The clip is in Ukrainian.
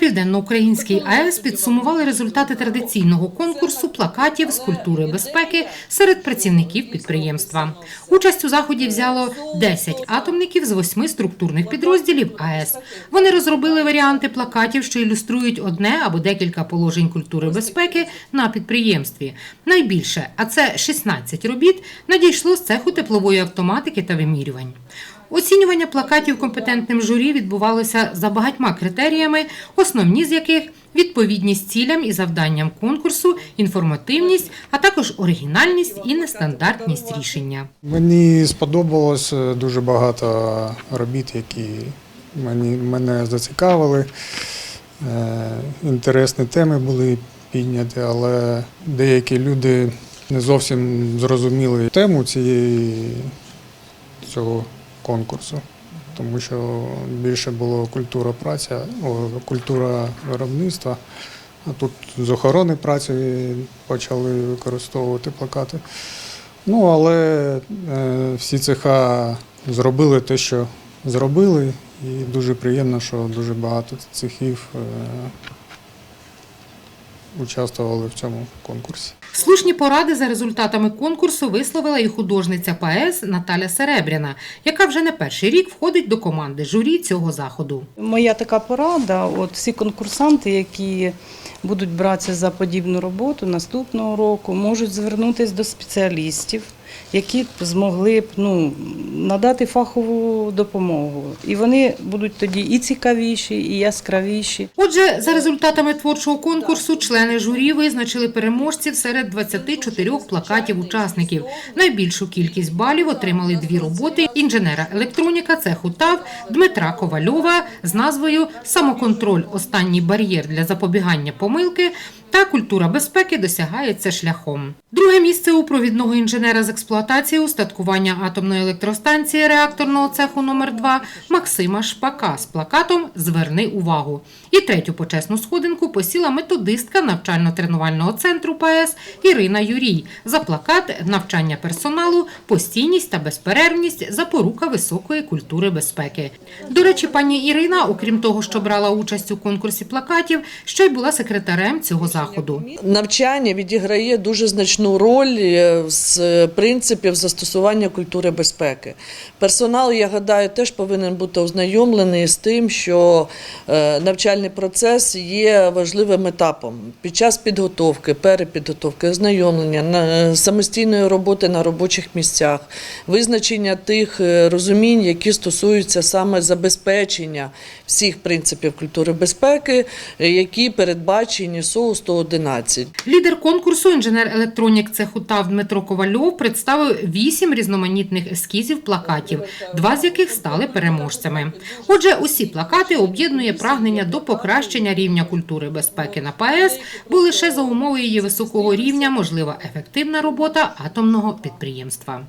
Південноукраїнській АЕС підсумували результати традиційного конкурсу плакатів з культури безпеки серед працівників підприємства. Участь у заході взяло 10 атомників з восьми структурних підрозділів АЕС. Вони розробили варіанти плакатів, що ілюструють одне або декілька положень культури безпеки на підприємстві. Найбільше, а це 16 робіт, надійшло з цеху теплової автоматики та вимірювань. Оцінювання плакатів компетентним журі відбувалося за багатьма критеріями, основні з яких відповідність цілям і завданням конкурсу, інформативність, а також оригінальність і нестандартність рішення. Мені сподобалось е, дуже багато робіт, які мені, мене зацікавили. Е, Інтересні теми були підняті, але деякі люди не зовсім зрозуміли тему цієї, цього конкурсу, тому що більше було культура праці, о, культура виробництва. А тут з охорони праці почали використовувати плакати. Ну, але е, всі цеха зробили те, що зробили, і дуже приємно, що дуже багато цехів е, участвували в цьому конкурсі. Слушні поради за результатами конкурсу висловила і художниця ПАЕС Наталя Серебряна, яка вже не перший рік входить до команди журі цього заходу. Моя така порада: от всі конкурсанти, які будуть братися за подібну роботу наступного року, можуть звернутися до спеціалістів, які б змогли б ну, надати фахову допомогу. І вони будуть тоді і цікавіші, і яскравіші. Отже, за результатами творчого конкурсу члени журі визначили переможців серед 24 плакатів учасників. Найбільшу кількість балів отримали дві роботи інженера електроніка цеху ТАВ Дмитра Ковальова з назвою Самоконтроль останній бар'єр для запобігання помилки та культура безпеки досягається шляхом. Друге місце у провідного інженера з експлуатації устаткування атомної електростанції реакторного цеху номер 2 Максима Шпака з плакатом Зверни увагу. І третю почесну сходинку посіла методистка навчально-тренувального центру ПАЕС Ірина Юрій за плакат навчання персоналу, постійність та безперервність запорука високої культури безпеки. До речі, пані Ірина, окрім того, що брала участь у конкурсі плакатів, ще й була секретарем цього заходу. Навчання відіграє дуже значну роль е, з принципів застосування культури безпеки. Персонал, я гадаю, теж повинен бути ознайомлений з тим, що е, навчальний процес є важливим етапом під час підготовки, перепідготовки, ознайомлення, самостійної роботи на робочих місцях, визначення тих е, розумінь, які стосуються саме забезпечення всіх принципів культури безпеки, які передбачені СОУ 111. Лідер конкурсу, інженер-електронік цеху ТАВ Дмитро Ковальов представив вісім різноманітних ескізів плакатів, два з яких стали переможцями. Отже, усі плакати об'єднує прагнення до покращення рівня культури безпеки на ПАЕС, бо лише за умови її високого рівня можлива ефективна робота атомного підприємства.